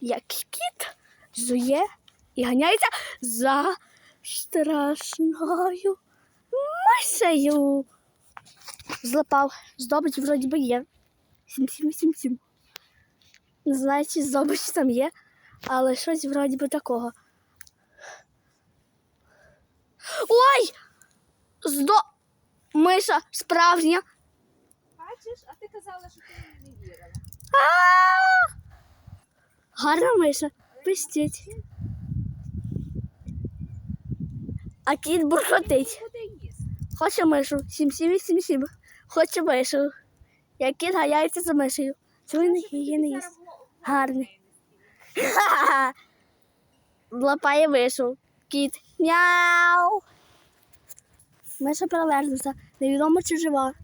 як кіт зує і ганяється за страшною мишею. Злапав. Здобич вроді би є. Сім-сім-сім-сім. Не знаю, чи здобич там є, але щось вроді би такого. Ой! Здо... Миша справжня. Бачиш, а ти казала, що ти не вірила. Гарна миша. Пистіть. А кіт буркотить. Хоче мишу. Сім сім сім сім. Хоче мишу. Як кіт ганяється за мишею. Це він її не їсть. Гарний. Ха-ха-ха. Лапає мишу. Кіт. Мяу. Миша перевернувся. Невідомо чи жива.